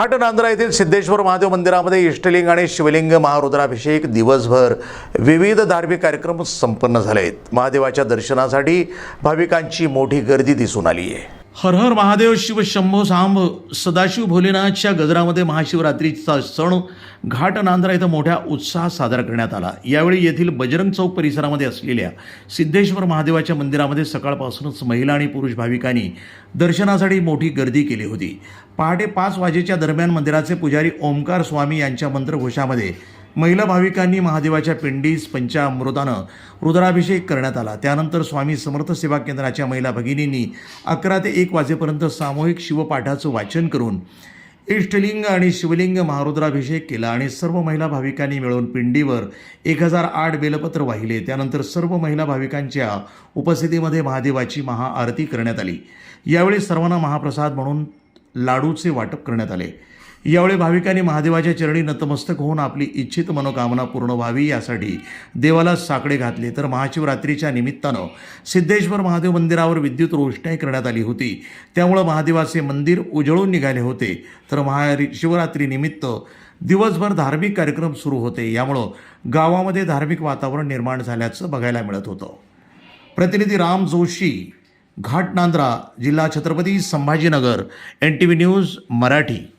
घाट नांद्रा येथील सिद्धेश्वर महादेव मंदिरामध्ये इष्टलिंग आणि शिवलिंग महारुद्राभिषेक दिवसभर विविध धार्मिक कार्यक्रम संपन्न झाले आहेत महादेवाच्या दर्शनासाठी भाविकांची मोठी गर्दी दिसून आली आहे हर हर महादेव शिव शंभो सांभ सदाशिव भोलेनाथच्या गजरामध्ये महाशिवरात्रीचा सण घाट नांद्रा इथं मोठ्या उत्साहात साजरा करण्यात आला. यावेळी येथील बजरंग चौक परिसरामध्ये असलेल्या सिद्धेश्वर महादेवाच्या मंदिरामध्ये सकाळपासूनच महिला आणि पुरुष भाविकांनी दर्शनासाठी मोठी गर्दी केली होती. पहाटे पाच वाजेच्या दरम्यान मंदिराचे पुजारी ओंकार स्वामी यांच्या मंत्रघोषामध्ये महिला भाविकांनी महादेवाच्या पिंडीस पंचामृतानं रुद्राभिषेक करण्यात आला. त्यानंतर स्वामी समर्थ सेवा केंद्राच्या महिला भगिनींनी अकरा ते एक वाजेपर्यंत सामूहिक शिवपाठाचं वाचन करून इष्टलिंग आणि शिवलिंग महारुद्राभिषेक केला आणि सर्व महिला भाविकांनी मिळून पिंडीवर एक हजार आठ बेलपत्र वाहिले. त्यानंतर सर्व महिला भाविकांच्या उपस्थितीमध्ये महादेवाची महाआरती करण्यात आली. यावेळी सर्वांना महाप्रसाद म्हणून लाडूचे वाटप करण्यात आले. यावेळी भाविकांनी महादेवाच्या चरणी नतमस्तक होऊन आपली इच्छित मनोकामना पूर्ण व्हावी यासाठी देवाला साकडे घातले. तर महाशिवरात्रीच्या निमित्तानं सिद्धेश्वर महादेव मंदिरावर विद्युत रोषणाई करण्यात आली होती. त्यामुळं महादेवाचे मंदिर उजळून निघाले होते. तर महाशिवरात्रीनिमित्त दिवसभर धार्मिक कार्यक्रम सुरू होते. यामुळं गावामध्ये धार्मिक वातावरण निर्माण झाल्याचं बघायला मिळत होतं. प्रतिनिधी राम जोशी घाट नांद्रा जिल्हा Chhatrapati Sambhajinagar N T V news Marathi.